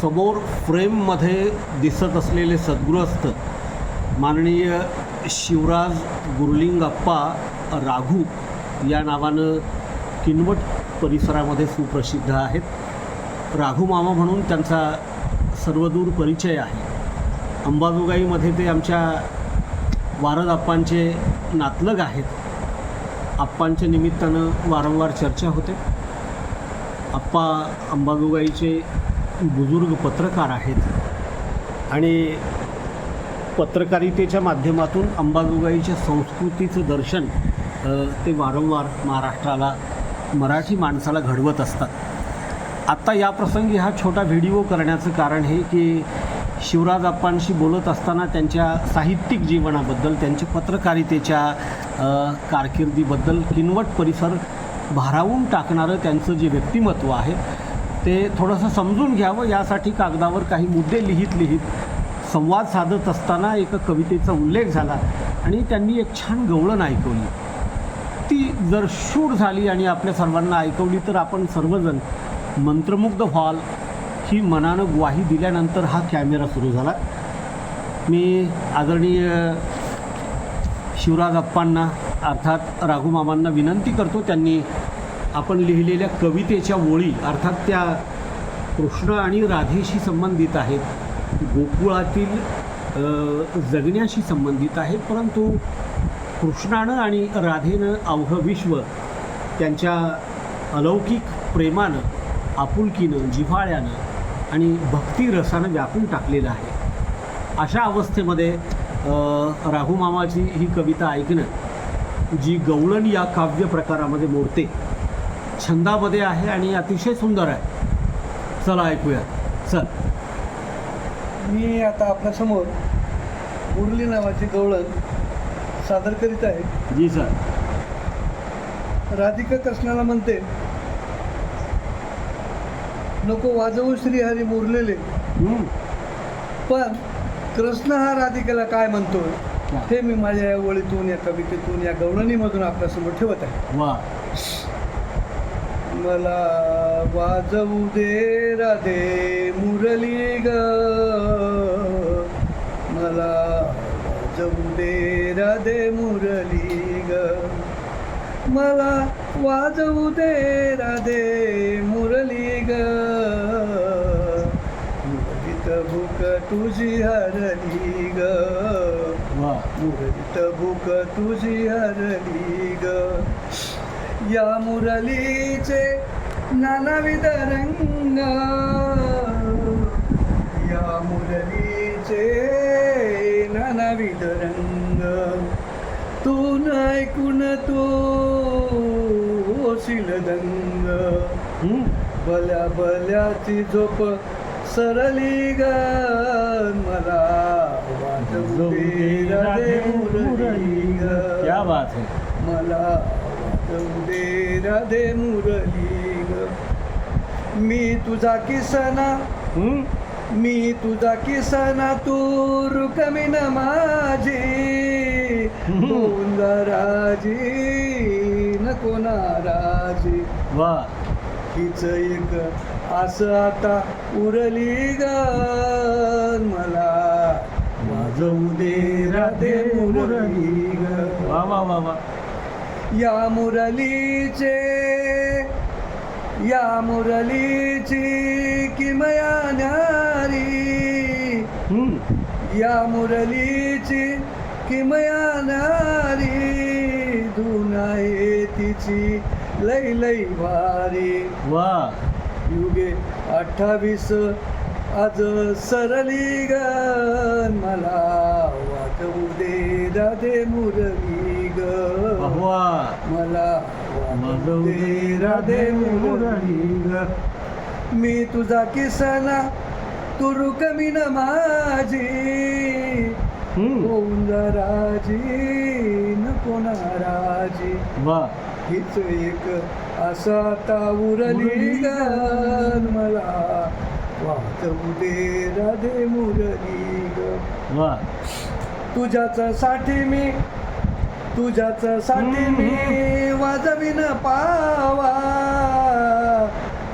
समोर फ्रेममध्ये दिसत असलेले सद्गृहस्थ माननीय शिवराज गुरुलिंगप्पा राघू या नावानं किनवट परिसरामध्ये सुप्रसिद्ध आहेत. राघू मामा म्हणून त्यांचा सर्वदूर परिचय आहे. अंबाजोगाईमध्ये ते आमच्या वारद आप्पांचे नातलग आहेत. आप्पांच्या निमित्तानं वारंवार चर्चा होते. आप्पा अंबाजोगाईचे बुजुर्ग पत्रकार आहेत. आणि पत्रकारितेच्या माध्यमातून अंबाजोगाईच्या संस्कृतीचं दर्शन ते वारंवार महाराष्ट्राला मराठी माणसाला घडवत असतात. आत्ता या प्रसंगी हा छोटा व्हिडिओ करण्याचं कारण हे की शिवराज आप्पांशी बोलत असताना त्यांच्या साहित्यिक जीवनाबद्दल त्यांच्या पत्रकारितेच्या कारकिर्दीबद्दल किनवट परिसर भारावून टाकणारं त्यांचं जे व्यक्तिमत्व आहे ते थोडंसं समजून घ्यावं. यासाठी कागदावर काही मुद्दे लिहित लिहित संवाद साधत असताना एका कवितेचा उल्लेख झाला आणि त्यांनी एक छान गवळण ऐकवली. ती जर शूट झाली आणि आपल्या सर्वांना ऐकवली तर आपण सर्वजण मंत्रमुग्ध व्हाल ही मनानं ग्वाही दिल्यानंतर हा कॅमेरा सुरू झाला. मी आदरणीय शिवराज अप्पांना अर्थात राघुमामांना विनंती करतो त्यांनी आपण लिहिलेल्या कवितेच्या ओळी अर्थात त्या कृष्ण आणि राधेशी संबंधित आहेत गोकुळातील जगण्याशी संबंधित आहेत परंतु कृष्णानं आणि राधेनं अवघं विश्व त्यांच्या अलौकिक प्रेमानं आपुलकीनं जिव्हाळ्यानं आणि भक्तिरसानं व्यापून टाकलेलं आहे. अशा अवस्थेमध्ये राघुमामाची ही कविता ऐकणं जी गवळण या काव्य प्रकारामध्ये मोडते छंदामध्ये आहे आणि अतिशय सुंदर आहे. चला ऐकूया. चल. मी आता आपल्यासमोर मुरली नावाची गवळण सादर करीत आहे. जी सर. राधिका कृष्णाला म्हणते नको वाजवू श्रीहरी मुरलेले. हम्म. पण कृष्ण हा राधिकेला काय म्हणतोय हे. मी माझ्या या ओळीतून या कवितेतून या गवळणीमधून आपल्यासमोर ठेवत आहे. वा. मला वाजवू दे राधे मुरली ग. मला वाजवू दे राधे मुरली ग. मला वाजवू दे राधे मुरली ग. मुरलीत भूक तुझी हरली ग. मुरलीत भूक तुझी हरली ग. या मुरलीचे नानाविध रंग. या मुरलीचे नानाविध रंग. तू ऐकून तू दंग. भल्या भल्याची झोप सरली ग. मला राधे मुरली ग. मला दे राधे मुरली ग मी तुझा किसना. मी तुझा किसना तू रुकमिन माझी. राजी नको नाराजी. वा. हीच एक असं आता उरली ग मला वाजवू दे राधे मुरली. ग वा वा वा वा. या मुरलीचे या मुरलीची किमया न्यारी. हम्म. या मुरलीची किमया नारी धून तिची लई लई भारी. वा. युगे अठ्ठावीस आज सरली ग मला वाटवू दे राधे मुरली. वा. मला दे राधे मुरली ग. मी तुझा किसना तू रुकमिन माझी. हम्म. होऊन राजी नको नाराजी वा. हीच एक असा आता उरली ग. मला वाचवू दे राधे मुरली ग. वा. तुझ्याच साठी मी तुझ्याच साठी मी वाजवीन पावा.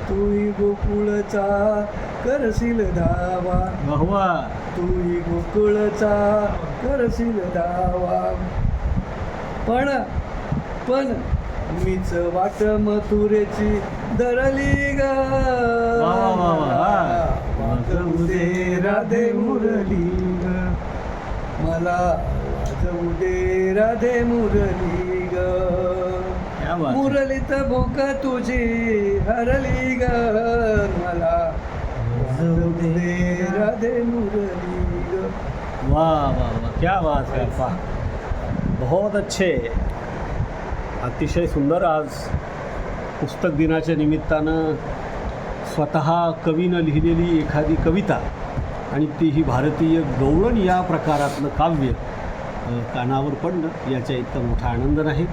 तू गोकुळचा करशील धावा. वाहवा तूही गोकुळचा करशील धावा. पण पण मीच वाट मथुरेची धरली ग. राधे मुरली ग. मला वाजवू दे राधे मुरली ग. मुरलीत भूक तुझी हरली ग. मला वाजवू दे राधे मुरली ग. वाह वाह वाह क्या बात है बहुत अच्छे. अतिशय सुंदर आज पुस्तक दिनाच्या निमित्तानं स्वतः कवीनं लिहिलेली एखादी कविता आणि तीही भारतीय गवळण या प्रकारातलं काव्य. कानावर पडणं याच्या इतका मोठा आनंद नाही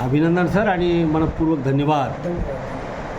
अभिनंदन सर आणि मनपूर्वक धन्यवाद.